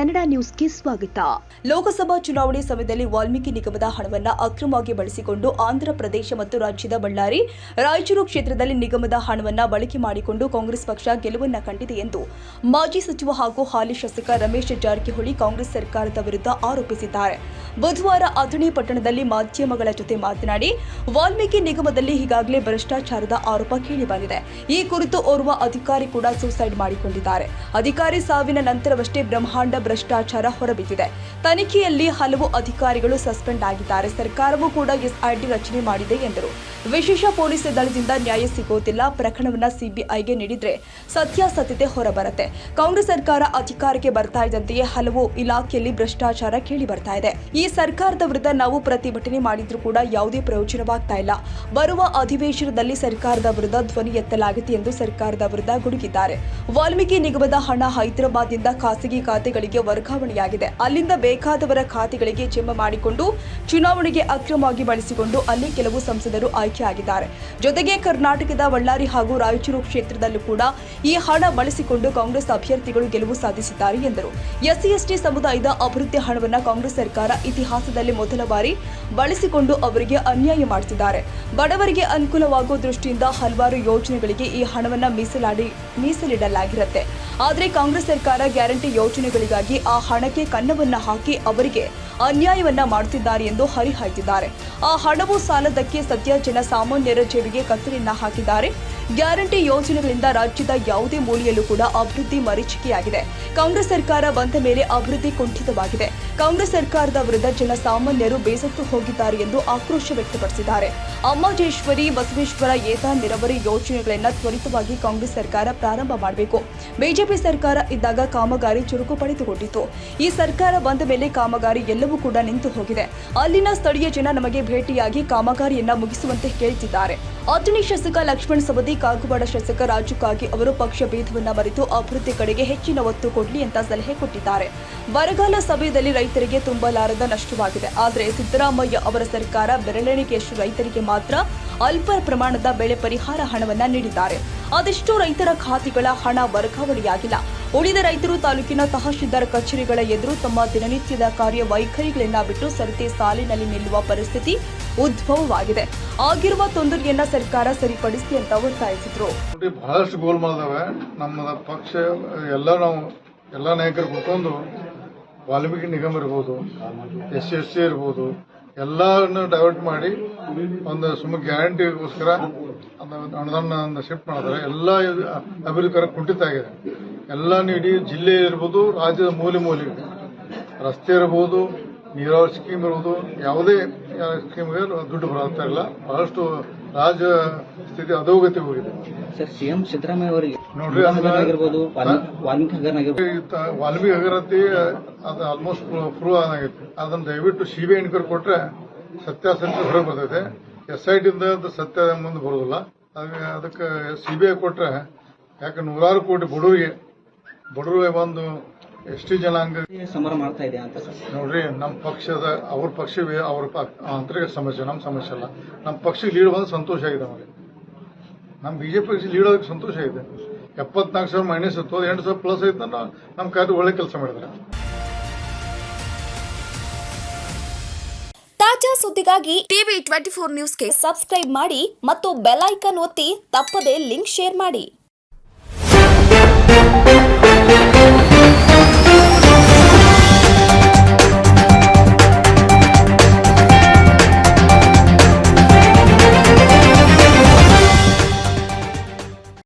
Twenty news Kannada ನ್ಯೂಸ್ಗೆ ಸ್ವಾಗತ. ಲೋಕಸಭಾ ಚುನಾವಣೆ ಸಮಯದಲ್ಲಿ ವಾಲ್ಮೀಕಿ ನಿಗಮದ ಹಣವನ್ನು ಅಕ್ರಮವಾಗಿ ಬಳಸಿಕೊಂಡು ಆಂಧ್ರ ಪ್ರದೇಶ ಮತ್ತು ರಾಜ್ಯದ ಬಳ್ಳಾರಿ, ರಾಯಚೂರು ಕ್ಷೇತ್ರದಲ್ಲಿ ನಿಗಮದ ಹಣವನ್ನು ಬಳಕೆ ಮಾಡಿಕೊಂಡು ಕಾಂಗ್ರೆಸ್ ಪಕ್ಷ ಗೆಲುವನ್ನ ಕಂಡಿದೆ ಎಂದು ಮಾಜಿ ಸಚಿವ ಹಾಗೂ ಹಾಲಿ ಶಾಸಕ ರಮೇಶ್ ಜಾರಕಿಹೊಳಿ ಕಾಂಗ್ರೆಸ್ ಸರ್ಕಾರದ ವಿರುದ್ಧ ಆರೋಪಿಸಿದ್ದಾರೆ. ಬುಧವಾರ ಅಥಣಿ ಪಟ್ಟಣದಲ್ಲಿ ಮಾಧ್ಯಮಗಳ ಜೊತೆ ಮಾತನಾಡಿ, ವಾಲ್ಮೀಕಿ ನಿಗಮದಲ್ಲಿ ಈಗಾಗಲೇ ಭ್ರಷ್ಟಾಚಾರದ ಆರೋಪ ಕೇಳಿಬಂದಿದೆ ಈ ಕುರಿತು ಓರ್ವ ಅಧಿಕಾರಿ ಕೂಡ ಸೂಸೈಡ್ ಮಾಡಿಕೊಂಡಿದ್ದಾರೆ. ಅಧಿಕಾರಿ ಸಾವಿನ ನಂತರವಷ್ಟೇ ಬ್ರಹ್ಮಾಂಡ ಭ್ರಷ್ಟಾಚಾರ ಹೊರಬಿದ್ದಿದೆ. ತನಿಖೆಯಲ್ಲಿ ಹಲವು ಅಧಿಕಾರಿಗಳು ಸಸ್ಪೆಂಡ್ ಆಗಿದ್ದಾರೆ. ಸರ್ಕಾರವೂ ಕೂಡ ಎಸ್ಐಟಿ ರಚನೆ ಮಾಡಿದೆ ಎಂದರು. ವಿಶೇಷ ಪೊಲೀಸ್ ದಳದಿಂದ ನ್ಯಾಯ ಸಿಗೋದಿಲ್ಲ. ಪ್ರಕರಣವನ್ನ ಸಿಬಿಐಗೆ ನೀಡಿದ್ರೆ ಸತ್ಯಾಸತ್ಯತೆ ಹೊರಬರುತ್ತೆ. ಕಾಂಗ್ರೆಸ್ ಸರ್ಕಾರ ಅಧಿಕಾರಕ್ಕೆ ಬರ್ತಾ ಇದ್ದಂತೆಯೇ ಹಲವು ಇಲಾಖೆಯಲ್ಲಿ ಭ್ರಷ್ಟಾಚಾರ ಕೇಳಿ ಬರ್ತಾ ಇದೆ. ಈ ಸರ್ಕಾರದ ವಿರುದ್ಧ ನಾವು ಪ್ರತಿಭಟನೆ ಮಾಡಿದ್ರೂ ಕೂಡ ಯಾವುದೇ ಪ್ರಯೋಜನವಾಗ್ತಾ ಇಲ್ಲ. ಬರುವ ಅಧಿವೇಶನದಲ್ಲಿ ಸರ್ಕಾರದ ವಿರುದ್ಧ ಧ್ವನಿ ಎತ್ತಲಾಗಿದೆ ಎಂದು ಸರ್ಕಾರದ ವಿರುದ್ಧ ಗುಡುಗಿದ್ದಾರೆ. ವಾಲ್ಮೀಕಿ ನಿಗಮದ ಹಣ ಹೈದರಾಬಾದ್ನಿಂದ ಖಾಸಗಿ ಖಾತೆಗಳಿಗೆ ವರ್ಗಾವಣೆಯಾಗಿದೆ. ಅಲ್ಲಿಂದ ಬೇಕಾದವರ ಖಾತೆಗಳಿಗೆ ಜಮಾ ಮಾಡಿಕೊಂಡು ಚುನಾವಣೆಗೆ ಅಕ್ರಮವಾಗಿ ಬಳಸಿಕೊಂಡು ಅಲ್ಲಿ ಕೆಲವು ಸಂಸದರು ಆಯ್ಕೆಯಾಗಿದ್ದಾರೆ. ಜೊತೆಗೆ ಕರ್ನಾಟಕದ ಬಳ್ಳಾರಿ ಹಾಗೂ ರಾಯಚೂರು ಕ್ಷೇತ್ರದಲ್ಲೂ ಕೂಡ ಈ ಹಣ ಬಳಸಿಕೊಂಡು ಕಾಂಗ್ರೆಸ್ ಅಭ್ಯರ್ಥಿಗಳು ಗೆಲುವು ಸಾಧಿಸಿದ್ದಾರೆ ಎಂದರು. ಎಸ್ಸಿ ಎಸ್ಟಿ ಸಮುದಾಯದ ಅಭಿವೃದ್ಧಿ ಹಣವನ್ನು ಕಾಂಗ್ರೆಸ್ ಸರ್ಕಾರ ಇತಿಹಾಸದಲ್ಲಿ ಮೊದಲ ಬಾರಿ ಬಳಸಿಕೊಂಡು ಅವರಿಗೆ ಅನ್ಯಾಯ ಮಾಡುತ್ತಿದ್ದಾರೆ ಬಡವರಿಗೆ ಅನುಕೂಲವಾಗುವ ದೃಷ್ಟಿಯಿಂದ ಹಲವಾರು ಯೋಜನೆಗಳಿಗೆ ಈ ಹಣವನ್ನು ಮೀಸಲಾಡಿ ಮೀಸಲಿಡಲಾಗಿರುತ್ತೆ. ಆದರೆ ಕಾಂಗ್ರೆಸ್ ಸರ್ಕಾರ ಗ್ಯಾರಂಟಿ ಯೋಜನೆಗಳಿಗಾಗಿ ಆ ಹಣಕ್ಕೆ ಕನ್ನವನ್ನ ಹಾಕಿ ಅವರಿಗೆ ಅನ್ಯಾಯವನ್ನ ಮಾಡುತ್ತಿದ್ದಾರೆ ಎಂದು ಹರಿಹಾಯ್ತಿದ್ದಾರೆ. ಆ ಹಣವು ಸಾಲದಕ್ಕೆ ಸದ್ಯ ಜನಸಾಮಾನ್ಯರ ಜೇಬಿಗೆ ಕತ್ತರಿಯನ್ನ ಹಾಕಿದ್ದಾರೆ. ಗ್ಯಾರಂಟಿ ಯೋಜನೆಗಳಿಂದ ರಾಜ್ಯದ ಯಾವುದೇ ಮೂಲೆಯಲ್ಲೂ ಕೂಡ ಅಭಿವೃದ್ಧಿ ಮರೀಚಿಕೆಯಾಗಿದೆ. ಕಾಂಗ್ರೆಸ್ ಸರ್ಕಾರ ಬಂದ ಮೇಲೆ ಅಭಿವೃದ್ಧಿ ಕುಂಠಿತವಾಗಿದೆ. ಕಾಂಗ್ರೆಸ್ ಸರ್ಕಾರದ ವಿರುದ್ಧ ಜನಸಾಮಾನ್ಯರು ಬೇಸತ್ತು ಹೋಗಿದ್ದಾರೆ ಎಂದು ಆಕ್ರೋಶ ವ್ಯಕ್ತಪಡಿಸಿದ್ದಾರೆ. ಅಮ್ಮಾಜೇಶ್ವರಿ, ಬಸವೇಶ್ವರ, ಏತ, ನೀರಾವರಿ ಯೋಜನೆಗಳನ್ನ ತ್ವರಿತವಾಗಿ ಕಾಂಗ್ರೆಸ್ ಸರ್ಕಾರ ಪ್ರಾರಂಭ ಮಾಡಬೇಕು. ಬಿಜೆಪಿ ಸರ್ಕಾರ ಇದ್ದಾಗ ಕಾಮಗಾರಿ ಚುರುಕು ಪಡೆದುಕೊಂಡಿತು ಈ ಸರ್ಕಾರ ಬಂದ ಮೇಲೆ ಕಾಮಗಾರಿ ಎಲ್ಲವೂ ಕೂಡ ನಿಂತು ಹೋಗಿದೆ. ಅಲ್ಲಿನ ಸ್ಥಳೀಯ ಜನ ನಮಗೆ ಭೇಟಿಯಾಗಿ ಕಾಮಗಾರಿಯನ್ನ ಮುಗಿಸುವಂತೆ ಕೇಳುತ್ತಿದ್ದಾರೆ ಅಥಣಿ ಶಾಸಕ ಲಕ್ಷ್ಮಣ್ ಸವದಿ, ಕಾಗವಾಡ ಶಾಸಕ ರಾಜು ಕಾಗಿ ಅವರು ಪಕ್ಷ ಭೇದವನ್ನ ಮರೆತು ಅಭಿವೃದ್ಧಿ ಕಡೆಗೆ ಹೆಚ್ಚಿನ ಒತ್ತು ಕೊಡಲಿ ಅಂತ ಸಲಹೆ ಕೊಟ್ಟಿದ್ದಾರೆ. ಬರಗಾಲ ಸಮಯದಲ್ಲಿ ರೈತರಿಗೆ ತುಂಬಲಾರದ ನಷ್ಟವಾಗಿದೆ. ಆದರೆ ಸಿದ್ದರಾಮಯ್ಯ ಅವರ ಸರ್ಕಾರ ಬೆರಳೆಣಿಕೆಯಷ್ಟು ರೈತರಿಗೆ ಮಾತ್ರ ಅಲ್ಪ ಪ್ರಮಾಣದ ಬೆಳೆ ಪರಿಹಾರ ಹಣವನ್ನ ನೀಡಿದ್ದಾರೆ. ಅದೆಷ್ಟೋ ರೈತರ ಖಾತೆಗಳ ಹಣ ವರ್ಗಾವಣೆಯಾಗಿಲ್ಲ. ಉಳಿದ ರೈತರು ತಾಲೂಕಿನ ತಹಶೀಲ್ದಾರ್ ಕಚೇರಿಗಳ ಎದುರು ತಮ್ಮ ದಿನನಿತ್ಯದ ಕಾರ್ಯ ವೈಖರಿಗಳನ್ನ ಬಿಟ್ಟು ಸರತಿ ಸಾಲಿನಲ್ಲಿ ನಿಲ್ಲುವ ಪರಿಸ್ಥಿತಿ ಉದ್ಭವವಾಗಿದೆ. ಆಗಿರುವ ತೊಂದರೆಯನ್ನ ಸರ್ಕಾರ ಸರಿಪಡಿಸಿ ಅಂತ ಒತ್ತಾಯಿಸಿದ್ರು. ಬಹಳಷ್ಟು ಗೋಲ್ ಮಾಡಿದಾವೆ. ನಮ್ಮ ಪಕ್ಷ, ಎಲ್ಲ ನಾವು, ಎಲ್ಲ ನಾಯಕರು ಕೂತ್ಕೊಂಡು ವಾಲ್ಮೀಕಿ ನಿಗಮ ಇರ್ಬೋದು, ಎಸ್ ಎಸ್ ಸಿ ಇರ್ಬೋದು, ಎಲ್ಲರನ್ನು ಡೈವರ್ಟ್ ಮಾಡಿ ಒಂದು ಸುಮ್ಮ ಗ್ಯಾರಂಟಿಗೋಸ್ಕರ ಅನುದಾನ ಶಿಫ್ಟ್ ಮಾಡಿದ್ರೆ ಎಲ್ಲ ಅಭಿವೃದ್ಧಿ ಕುಂಠಿತ ಆಗಿದೆ. ಎಲ್ಲ ಇಡೀ ಜಿಲ್ಲೆ ಇರ್ಬೋದು ರಾಜ್ಯದ ಮೂಲೆ ಮೂಲೆ ರಸ್ತೆ ಇರ್ಬೋದು ನೀರಾವರಿ ಸ್ಕೀಮ್ ಇರ್ಬೋದು ಯಾವುದೇ ಸ್ಕೀಮ್ಗೆ ದುಡ್ಡು ಬರ್ತಾ ಇಲ್ಲ. ಬಹಳಷ್ಟು ರಾಜ್ಯ ಸ್ಥಿತಿ ಅಧೋಗತಿ ಹೋಗಿದೆ. ಸರ್ ಸಿಎಂ ಸಿದ್ದರಾಮಯ್ಯ ಅವರಿಗೆ ನೋಡ್ರಿ ಆಗಿರ್ಬೋದು ವಾಲ್ಮೀಕಿ ಅಗರತಿ ಅದು ಆಲ್ಮೋಸ್ಟ್ ಪ್ರೂವ್ ಆಗೈತಿ ಅದನ್ನ ದಯವಿಟ್ಟು ಸಿಬಿಐ ಎನ್ಕ್ವೈರಿ ಕೊಟ್ರೆ ಸತ್ಯಾಸತ್ಯ ಹೊರಗೆ ಬರ್ತೈತೆ. ಎಸ್ ಐ ಟಿಂದ ಅದು ಸತ್ಯ ಮುಂದೆ ಬರೋದಿಲ್ಲ. ಅದ್ಕೆ- ಅದಕ್ಕೆ ಸಿಬಿಐ ಕೊಟ್ರೆ ಯಾಕೆ ನೂರಾರು ಕೋಟಿ ಬಡವರಿಗೆ ಬಡವರಿಗೆ ಬಂದು ಎಷ್ಟು ಟಿ ಜನಾಂಗ ಸಮರ ಮಾಡ್ತಾ ಇದೆ ಅಂತ ನೋಡ್ರಿ ನಮ್ಮ ಪಕ್ಷದ ಅವ್ರ ಪಕ್ಷವೇ ಅವ್ರ ಆಂತರಿಕ ಸಮಸ್ಯೆ ನಮ್ಮ ಸಮಸ್ಯೆ ಅಲ್ಲ. ನಮ್ಮ ಪಕ್ಷಕ್ಕೆ ಲೀಡ್ ಬಂದು ಸಂತೋಷ ಆಗಿದೆ ನಮಗೆ. ನಮ್ಮ ಬಿಜೆಪಿ ಪಕ್ಷ ಲೀಡ್ ಆಗೋಕೆ ಸಂತೋಷ ಆಗಿದೆ. ಎಪ್ಪತ್ನಾಲ್ಕು ಸಾವಿರ ಮೈನಸ್ ಇತ್ತು ಅದು ಎಂಟು ಸಾವಿರ ಪ್ಲಸ್ ಐತೆ ನಮ್ಮ ಕಾರ್ಯ ಒಳ್ಳೆ ಕೆಲಸ ಮಾಡಿದ್ರೆ ತಾಜಾ ಸುದ್ದಿಗಾಗಿ ಟಿವಿ ಟ್ವೆಂಟಿ ಫೋರ್ ನ್ಯೂಸ್ಗೆ ಸಬ್ಸ್ಕ್ರೈಬ್ ಮಾಡಿ ಮತ್ತು ಬೆಲ್ ಐಕನ್ ಒತ್ತಿ ತಪ್ಪದೇ ಲಿಂಕ್ ಶೇರ್ ಮಾಡಿ. thank you.